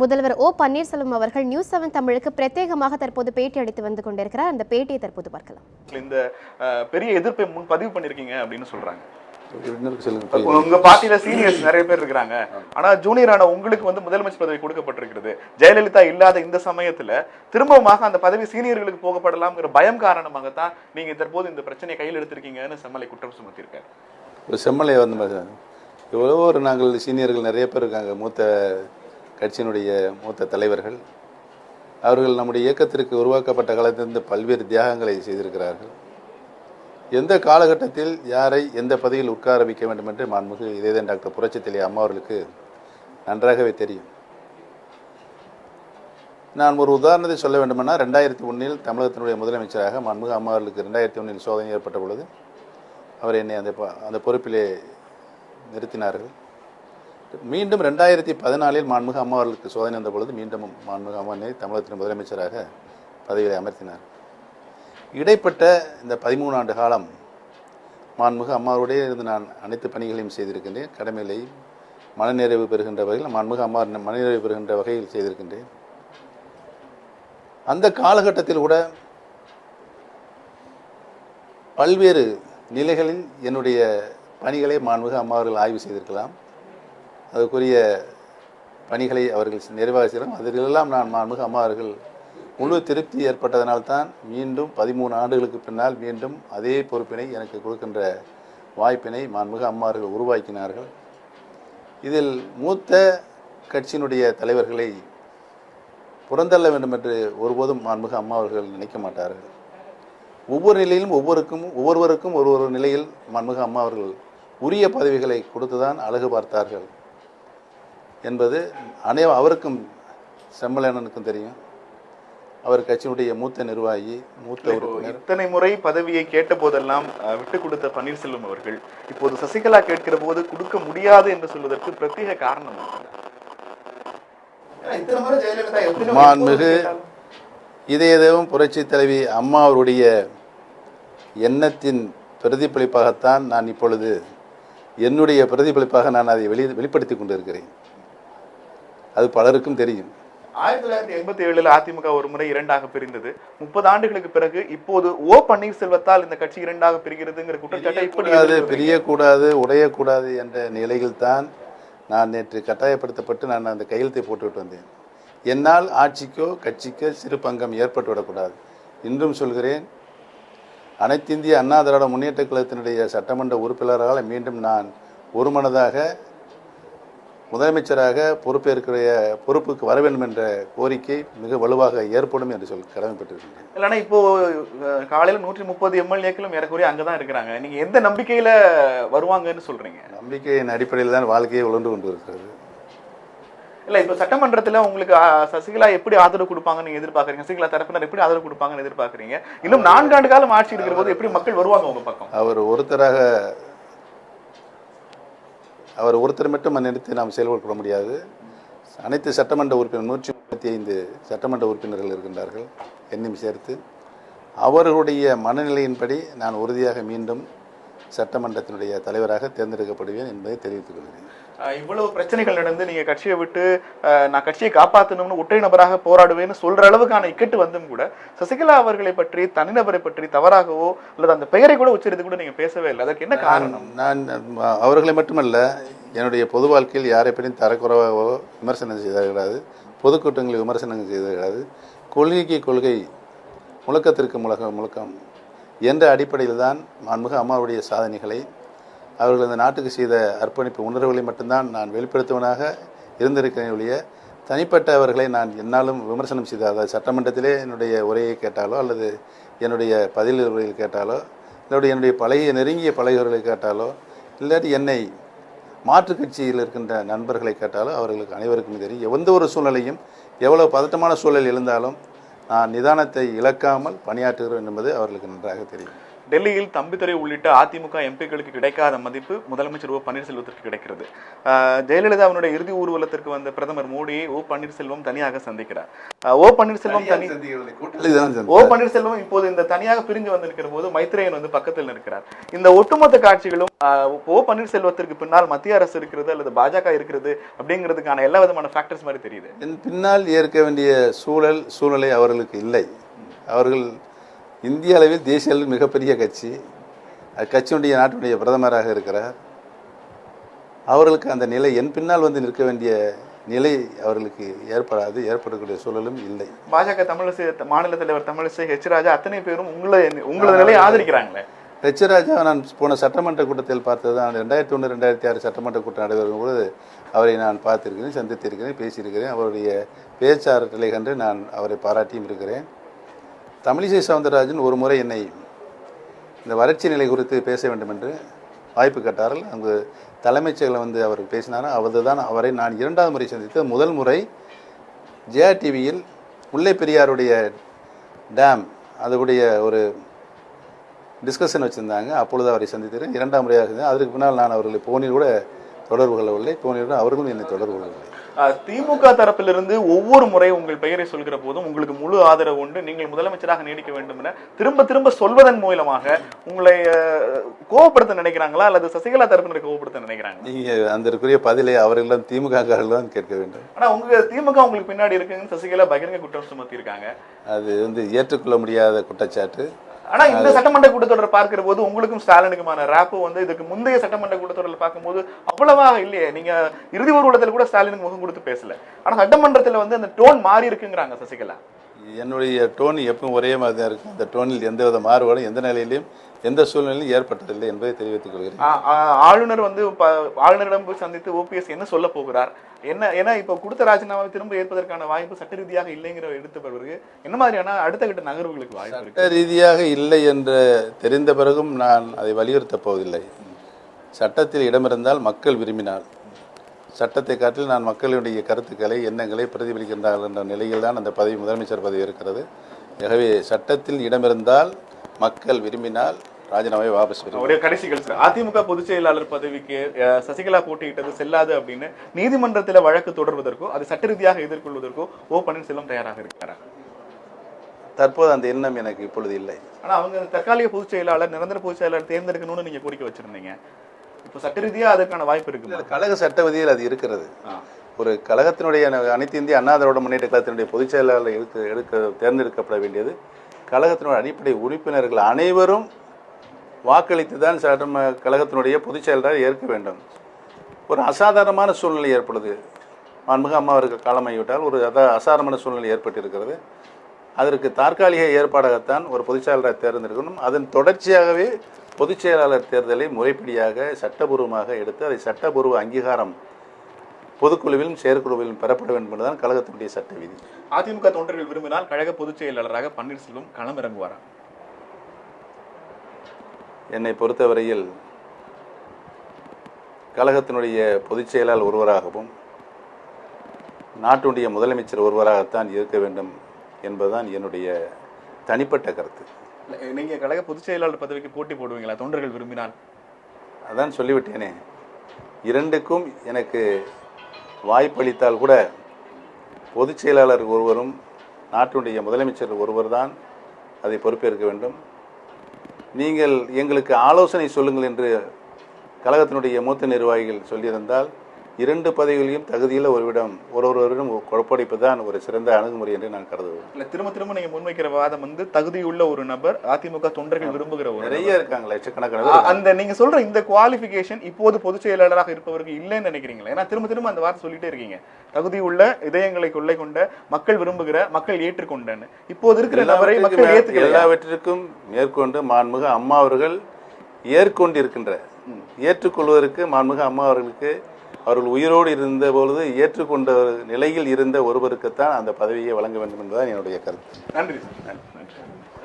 முதல்வர் ஓ பன்னீர்செல்வம் அவர்கள் news seven தமிழுக்கு பிரத்யேகமாக தற்போது பேட்டி அளித்து வந்து கொண்டிருக்கிறார். அந்த பேட்டியை தற்போது பார்க்கலாம். இந்த பெரிய எதிர்ப்பை முன் பதிவு பண்ணிருக்கீங்க அப்படின்னு சொல்றாங்க. உங்க பார்ட்டியில சீனியர்ஸ் நிறைய பேர் இருக்காங்க ஆனா ஜூனியரான உங்களுக்கு வந்து முதலமைச்சர் பதவி கொடுக்கப்பட்டிருக்கிறது. ஜெயலலிதா இல்லாத இந்த சமயத்துல திரும்பவுமாக அந்த பதவி சீனியர்களுக்கு போகப்படலாம்ங்கிற பயம் காரணமாகத்தான் நீங்க தற்போது இந்த பிரச்சனையை கையில் எடுத்திருக்கீங்கன்னு செம்மலை குற்றம் சுமத்தியிருக்காரு. ஒரு செம்மலை வந்து எவ்வளவோ ஒரு நாங்கள் சீனியர்கள் நிறைய பேர் இருக்காங்க. மூத்த கட்சியினுடைய மூத்த தலைவர்கள் அவர்கள் நம்முடைய இயக்கத்திற்கு உருவாக்கப்பட்ட காலத்திலிருந்து பல்வேறு தியாகங்களை செய்திருக்கிறார்கள். எந்த காலகட்டத்தில் யாரை எந்த பதவியில் உட்கார வைக்க வேண்டும் என்று மாண்புமிகு இதேதான் டாக்டர் புரட்சித்தலை அம்மா அவர்களுக்கு நன்றாகவே தெரியும். நான் ஒரு உதாரணத்தை சொல்ல வேண்டுமென்றால் ரெண்டாயிரத்தி ஒன்றில் தமிழகத்தினுடைய முதலமைச்சராக மன்முக அம்மா அவர்களுக்கு ரெண்டாயிரத்தி ஒன்றில் சோதனை ஏற்பட்ட பொழுது அவர் என்னை அந்த ப- அந்த பொறுப்பிலே நிறுத்தினார்கள். மீண்டும் ரெண்டாயிரத்தி பதினாலில் மாண்புமிகு அம்மா அவர்களுக்கு சோதனை வந்த பொழுது மீண்டும் மாண்புமிகு அம்மானை தமிழகத்தின் முதலமைச்சராக பதவியில் அமர்த்தினார். இடைப்பட்ட இந்த பதிமூணு ஆண்டு காலம் மான்முக அம்மாவோடே இருந்து நான் அனைத்து பணிகளையும் செய்திருக்கின்றேன். கடமைகளை மனநிறைவு பெறுகின்ற வகையில் மாண்புமிகு அம்மா மனநிறைவு பெறுகின்ற வகையில் செய்திருக்கின்றேன். அந்த காலகட்டத்தில் கூட பல்வேறு நிலைகளில் என்னுடைய பணிகளை மாண்புமிகு அம்மா அவர்கள் ஆய்வு செய்திருக்கலாம். அதுக்குரிய பணிகளை அவர்கள் நிறைவாக செய்யலாம் அதிலெல்லாம் நான் மாண்புமிகு அம்மாவர்கள் முழு திருப்தி ஏற்பட்டதனால்தான் மீண்டும் பதிமூணு ஆண்டுகளுக்கு பின்னால் மீண்டும் அதே பொறுப்பினை எனக்கு கொடுக்கின்ற வாய்ப்பினை மாண்புக அம்மாவர்கள் உருவாக்கினார்கள். இதில் மூத்த கட்சியினுடைய தலைவர்களை புறந்தள்ள வேண்டும் என்று ஒருபோதும் மாண்புக அம்மா அவர்கள் நினைக்க மாட்டார்கள். ஒவ்வொரு நிலையிலும் ஒவ்வொருக்கும் ஒவ்வொருவருக்கும் ஒரு ஒரு நிலையில் மாண்புமிகு அம்மா அவர்கள் உரிய பதவிகளை கொடுத்துதான் அழகு பார்த்தார்கள். என்பது அனை அவருக்கும் செம்மலனுக்கும் தெரியும். அவர் கட்சியினுடைய மூத்த நிர்வாகி மூத்த இத்தனை முறை பதவியை கேட்ட போதெல்லாம் விட்டு கொடுத்த பன்னீர்செல்வம் அவர்கள் இப்போது சசிகலா கேட்கிற போது கொடுக்க முடியாது என்று சொல்வதற்கு பிரத்யேக காரணம் மாண்புமிகு இதயதேவம் புரட்சி தலைவி அம்மா அவருடைய எண்ணத்தின் பிரதிபலிப்பாகத்தான் நான் இப்பொழுது என்னுடைய பிரதிபலிப்பாக நான் அதை வெளி வெளிப்படுத்தி கொண்டிருக்கிறேன். அது பலருக்கும் தெரியும். ஆயிரத்தி தொள்ளாயிரத்தி எண்பத்தி ஏழுல அதிமுக ஒரு முறை இரண்டாக பிரிந்தது. முப்பது ஆண்டுகளுக்கு பிறகு இப்போது ஓ பன்னீர்செல்வத்தால் இந்த கட்சி இரண்டாக பிரிகிறதுங்கிற குற்றச்சாட்டை இப்படி கூடாது எதிர்க்கிறீங்க. பிரியக்கூடாது உடையக்கூடாது என்ற நிலையில்தான் நான் நேற்று கட்டாயப்படுத்தப்பட்டு நான் அந்த கையெழுத்தை போட்டுவிட்டு வந்தேன். என்னால் ஆட்சிக்கோ கட்சிக்கோ சிறு பங்கம் ஏற்பட்டு விடக்கூடாது. இன்றும் சொல்கிறேன் அனைத்திந்திய அண்ணா திராவிட முன்னேற்ற கழகத்தினுடைய சட்டமன்ற உறுப்பினரால் மீண்டும் நான் ஒருமனதாக முதலமைச்சராக பொறுப்பேற்கிற பொறுப்புக்கு வர வேண்டும் என்ற கோரிக்கை மிக வலுவாக ஏற்படும் என்று சொல்லி கடமைப்பட்டிருக்கின்றேன் இல்லைன்னா இப்போ காலையில நூற்றி முப்பது எம்எல்ஏக்களும் ஏறக்குறைய அங்கதான் இருக்கிறாங்க. நீங்க எந்த நம்பிக்கையில வருவாங்கன்னு சொல்றீங்க? நம்பிக்கையின் அடிப்படையில் தான் வாழ்க்கையை உழன்று கொண்டு இருக்கிறது. இல்ல இப்ப சட்டமன்றத்துல உங்களுக்கு சசிகலா எப்படி ஆதரவு கொடுப்பாங்கன்னு எதிர்பார்க்கறீங்க? சசிகலா தரப்பினர் எப்படி ஆதரவு கொடுப்பாங்கன்னு எதிர்பார்க்கறீங்க? இன்னும் நான்காண்டு காலம் ஆட்சி இருக்கிற போது எப்படி மக்கள் வருவாங்க உங்க பக்கம்? அவர் ஒருத்தராக அவர் ஒருத்தர் மட்டும் நினைத்து நாம் செயல்பட முடியாது. அனைத்து சட்டமன்ற உறுப்பினர் நூற்றி முப்பத்தி ஐந்து சட்டமன்ற உறுப்பினர்கள் இருக்கின்றார்கள் என்னையும் சேர்த்து. அவர்களுடைய மனநிலையின்படி நான் உறுதியாக மீண்டும் சட்டமன்றத்தினுடைய தலைவராக தேர்ந்தெடுக்கப்படுவேன் என்பதை தெரிவித்துக் கொள்கிறேன். இவ்வளவு பிரச்சனைகள் நடந்து நீங்க கட்சியை விட்டு நான் கட்சியை காப்பாற்றணும்னு ஒற்றை நபராக போராடுவேன்னு சொல்ற அளவுக்கான இக்கட்டு வந்தும் கூட சசிகலா அவர்களை பற்றி தனிநபரை பற்றி தவறாகவோ அல்லது அந்த பெயரை கூட உச்சரித்து கூட நீங்க பேசவே இல்லை. அதற்கு என்ன காரணம்? நான் அவர்களை மட்டுமல்ல என்னுடைய பொது வாழ்க்கையில் யாரை பற்றியும் தரக்குறைவாகவோ விமர்சனம் செய்தது கிடையாது பொதுக்கூட்டங்களில் விமர்சனம் செய்தது கிடையாது கொள்கைக்கு கொள்கை முழக்கத்திற்கு முழக்கம் முழக்கம் என்ற அடிப்படையில் தான் மாண்புமிகு அம்மாவுடைய சாதனைகளை அவர்கள் இந்த நாட்டுக்கு செய்த அர்ப்பணிப்பு உணர்வுகளை மட்டும்தான் நான் வெளிப்படுத்துவனாக இருந்திருக்கிறேன் ஒழிய தனிப்பட்ட அவர்களை நான் என்னாலும் விமர்சனம் செய்த அதாவது சட்டமன்றத்திலே என்னுடைய உரையை கேட்டாலோ அல்லது என்னுடைய பதில் உரையில் கேட்டாலோ இல்லை என்னுடைய பழைய நெருங்கிய பழையவர்களை கேட்டாலோ இல்லாட்டி என்னை மாற்றுக் கட்சியில் இருக்கின்ற நண்பர்களை கேட்டாலோ அவர்களுக்கு அனைவருக்கும் தெரியும். எந்த ஒரு சூழ்நிலையும் எவ்வளோ பதட்டமான சூழல் இருந்தாலும் நான் நிதானத்தை இழக்காமல் பணியாற்றுகிறோம் என்பது அவர்களுக்கு நன்றாக தெரியும். டெல்லியில் தம்பித்துறை உள்ளிட்ட அதிமுக எம்பிக்களுக்கு கிடைக்காத மதிப்பு முதலமைச்சர் ஓ பன்னீர்செல்வத்திற்கு கிடைக்கிறது. ஆஹ் ஜெயலலிதாவினுடைய இறுதி ஊர்வலத்திற்கு வந்த பிரதமர் மோடியை ஓ பன்னீர்செல்வம் தனியாக சந்திக்கிறார். ஓ பன்னீர்செல்வம் தனி ஓ. பன்னீர்செல்வம் இப்போது இந்த தனியாக பிரிஞ்சு வந்திருக்கிற போது மைத்ரேயன் வந்து பக்கத்தில் நிற்கிறார். இந்த ஒட்டுமொத்த காட்சிகளும் ஓ பன்னீர்செல்வத்திற்கு பின்னால் மத்திய அரசு இருக்கிறது அல்லது பாஜக இருக்கிறது அப்படிங்கிறதுக்கான எல்லா விதமான ஃபேக்டர்ஸ் மாதிரி தெரியுது. பின்னால் ஏற்க வேண்டிய சூழல் சூழ்நிலை அவர்களுக்கு இல்லை. அவர்கள் இந்திய அளவில் தேசிய அளவில் மிகப்பெரிய கட்சி அக்கட்சியினுடைய நாட்டினுடைய பிரதமராக இருக்கிறார். அவர்களுக்கு அந்த நிலை என் பின்னால் வந்து நிற்க வேண்டிய நிலை அவர்களுக்கு ஏற்படாது ஏற்படக்கூடிய சூழலும் இல்லை. பாஜக தமிழிசை மாநில தலைவர் தமிழிசை ஹெச் ராஜா அத்தனை பேரும் உங்களை உங்களது நிலையை ஆதரிக்கிறாங்களே? ஹெச்ராஜா நான் போன சட்டமன்ற கூட்டத்தில் பார்த்தது தான் ரெண்டாயிரத்தி ஒன்று ரெண்டாயிரத்தி ஆறு சட்டமன்ற கூட்டம் நடைபெறும் பொழுது அவரை நான் பார்த்திருக்கிறேன் சந்தித்திருக்கிறேன் பேசியிருக்கிறேன். அவருடைய பேச்சாற்றலை கண்டு நான் அவரை பாராட்டியும் இருக்கிறேன். தமிழிசை சவுந்தரராஜன் ஒரு முறை என்னை இந்த வறட்சி நிலை குறித்து பேச வேண்டும் என்று வாய்ப்பு கேட்டார்கள். அங்கு தலைமைச் செயலர் வந்து அவர் பேசினார். அவர்தான் அவரை நான் இரண்டாவது முறை சந்தித்த முதல் முறை ஜெயா டிவியில் முல்லை பெரியாருடைய டேம் அதுடைய ஒரு டிஸ்கஷன் வச்சுருந்தாங்க. அப்பொழுது அவரை சந்தித்தேன் இரண்டாம் முறையாக இருந்தேன் அதற்கு பின்னால் நான் அவர்களை போனில் கூட தொடர்பு கொள்ளவில்லை. போனில் அவர்களும் என்னை தொடர்பு கொள்ளவில்லை. திமுக தரப்பிலிருந்து ஒவ்வொரு முறை உங்கள் பெயரை சொல்கிற போதும் உங்களுக்கு முழு ஆதரவு உண்டு. நீங்கள் முதலமைச்சராக நீடிக்க வேண்டும் என திரும்ப திரும்ப சொல்வதன் மூலமாக உங்களை கோவப்படுத்த நினைக்கிறாங்களா? அல்லது சசிகலா தரப்பினரை கோவப்படுத்த நினைக்கிறாங்களா? நீங்கள் அதற்குரிய பதிலை அவர்களிடம் திமுக தான் கேட்க வேண்டும் ஆனா உங்க திமுக உங்களுக்கு பின்னாடி இருக்குன்னு சசிகலா பகிரங்க குற்றம் சுமத்தி இருக்காங்க அது வந்து ஏற்றுக்கொள்ள முடியாத குற்றச்சாட்டு. ஆனா இந்த சட்டமன்ற கூட்டத்தொடர் பார்க்கிற போது உங்களுக்கும் ஸ்டாலினுக்குமான ரேப்பு வந்து இதுக்கு முந்தைய சட்டமன்ற கூட்டத்தொடரில் பார்க்கும்போது அவ்வளவாக இல்லையே. நீங்க இறுதி ஊர்வலத்தில் கூட ஸ்டாலினுக்கு முகம் கொடுத்து பேசல. ஆனா சட்டமன்றத்துல வந்து அந்த டோன் மாறி இருக்குங்கிறாங்க சசிகலா. என்னுடைய டோன் எப்பவும் ஒரே மாதிரி தான் இருக்கும். அந்த டோனில் எந்த வித மாறுபாடும் எந்த நிலையிலும் எந்த சூழ்நிலையிலும் ஏற்பட்டதில்லை என்பதை தெரிவித்துக் கொள்கிறேன். ஆளுநர் வந்து ஆளுநரிடம் போய் சந்தித்து ஓபிஎஸ் என்ன சொல்ல போகிறார்? என்ன ஏன்னா இப்ப கொடுத்த ராஜினாமாவை திரும்ப ஏற்பதற்கான வாய்ப்பு சட்ட ரீதியாக இல்லைங்கிற எடுத்த பிறகு என்ன மாதிரியான அடுத்த கட்ட நகர்வுகளுக்கு வாய்ப்பு சட்ட ரீதியாக இல்லை என்று தெரிந்த பிறகும் நான் அதை வலியுறுத்தப் போவதில்லை. சட்டத்தில் இடமிருந்தால் மக்கள் விரும்பினால். சட்டத்தை காட்டில் நான் மக்களுடைய கருத்துக்களை எண்ணங்களை பிரதிபலிக்கின்றார்கள் என்ற நிலையில் தான் அந்த பதவி முதலமைச்சர் பதவி இருக்கிறது. ஆகவே சட்டத்தில் இடமிருந்தால் மக்கள் விரும்பினால் ராஜினாமாவை வாபஸ் ஒரே கடைசி கழிச்சு அதிமுக பொதுச் செயலாளர் பதவிக்கு சசிகலா போட்டியிட்டது செல்லாது அப்படின்னு நீதிமன்றத்துல வழக்கு தொடர்வதற்கோ அது சட்ட ரீதியாக எதிர்கொள்வதற்கோ ஓ பன்னீர்செல்வம் தயாராக இருக்கிறார்? தற்போது அந்த எண்ணம் எனக்கு இப்பொழுது இல்லை. ஆனா அவங்க தற்காலிக பொதுச் செயலாளர் நிரந்தர பொதுச் செயலாளர் தேர்ந்தெடுக்கணும்னு நீங்க கோரிக்கை வச்சிருந்தீங்க. இப்போ சட்ட ரீதியா அதற்கான வாய்ப்பு இருக்குமா? கழக சட்ட விதியில் அது இருக்கிறது. ஒரு கழகத்தினுடைய அனைத்து இந்திய அண்ணா திராவிட முன்னேற்ற கழகத்தினுடைய பொதுச் செயலாளர் எடுக்க எடுக்க தேர்ந்தெடுக்கப்பட வேண்டியது. கழகத்தினுடைய அடிப்படை உறுப்பினர்கள் அனைவரும் வாக்களித்து தான் சட்டம் கழகத்தினுடைய பொதுச் செயலாளரை ஏற்க வேண்டும். ஒரு அசாதாரணமான சூழ்நிலை ஏற்படுது. மாண்புமிகு அம்மா அவர்கள் காலமாகிவிட்டால் ஒரு அத அசாதாரணமான சூழ்நிலை ஏற்பட்டிருக்கிறது. அதற்கு தற்காலிக ஏற்பாடாகத்தான் ஒரு பொதுச் செயலாளரை தேர்ந்தெடுக்கணும். அதன் தொடர்ச்சியாகவே பொதுச் செயலாளர் தேர்தலை முறைப்படியாக சட்டபூர்வமாக எடுத்து அதை சட்டபூர்வ அங்கீகாரம் பொதுக்குழுவிலும் செயற்குழுவிலும் பெறப்பட வேண்டும் என்பதுதான் கழகத்தினுடைய சட்ட விதி. அதிமுக தொண்டர்கள் விரும்பினால் கழக பொதுச் செயலாளராக பன்னீர்செல்வம் களம் இறங்குவாரா என்னை பொறுத்தவரையில் கழகத்தினுடைய பொதுச் செயலாளர் ஒருவராகவும் நாட்டுடைய முதலமைச்சர் ஒருவராகத்தான் இருக்க வேண்டும் என்பதுதான் என்னுடைய தனிப்பட்ட கருத்து. நீங்க கழக பொதுச் செயலாளர் பதவிக்கு போட்டி போடுவீங்களா? தொண்டர்கள் விரும்பினால். அதான் சொல்லிவிட்டேனே. இரண்டுக்கும் எனக்கு வாய்ப்பளித்தால் கூட பொதுச் செயலாளர் ஒருவரும் நாட்டினுடைய முதலமைச்சர் ஒருவர் தான் அதை பொறுப்பேற்க வேண்டும். நீங்கள் எங்களுக்கு ஆலோசனை சொல்லுங்கள் என்று கழகத்தினுடைய மூத்த நிர்வாகிகள் சொல்லியிருந்தால் இரண்டு பதவிகளையும் தகுதியில் ஒருவிடம் ஒரு ஒருவரிடம் ஒப்படைப்பது தான் ஒரு சிறந்த அணுகுமுறை என்று நான் கருதுவேன். இல்ல திரும்ப திரும்ப நீங்க முன்வைக்கிற வாதம் வந்து தகுதியுள்ள ஒரு நபர் அதிமுக தொண்டர்கள் விரும்புகிற ஒரு. நிறைய இருக்காங்க லட்சக்கணக்கான. அந்த நீங்க சொல்ற இந்த குவாலிஃபிகேஷன் இப்போது பொதுச் செயலாளராக இருப்பவருக்கு இல்லைன்னு நினைக்கிறீங்களா? ஏன்னா திரும்ப திரும்ப அந்த வார்த்தை சொல்லிட்டே இருக்கீங்க. தகுதியுள்ள இதயங்களை கொள்ளை கொண்ட மக்கள் விரும்புகிற மக்கள் ஏற்றுக்கொண்டன்னு. இப்போது இருக்கிற நபரை மக்கள் ஏத்துக்கல எல்லாவற்றிற்கும் மேற்கொண்டு மாண்புக அம்மா அவர்கள் ஏற்கொண்டிருக்கின்ற ஏற்றுக்கொள்வதற்கு மாண்புக அம்மா அவர்களுக்கு அவர்கள் உயிரோடு இருந்த பொழுது ஏற்றுக்கொண்ட நிலையில் இருந்த ஒருவருக்குத்தான் அந்த பதவியை வழங்க வேண்டும் என்பதுதான் என்னுடைய கருத்து. நன்றி நன்றி. நன்றி.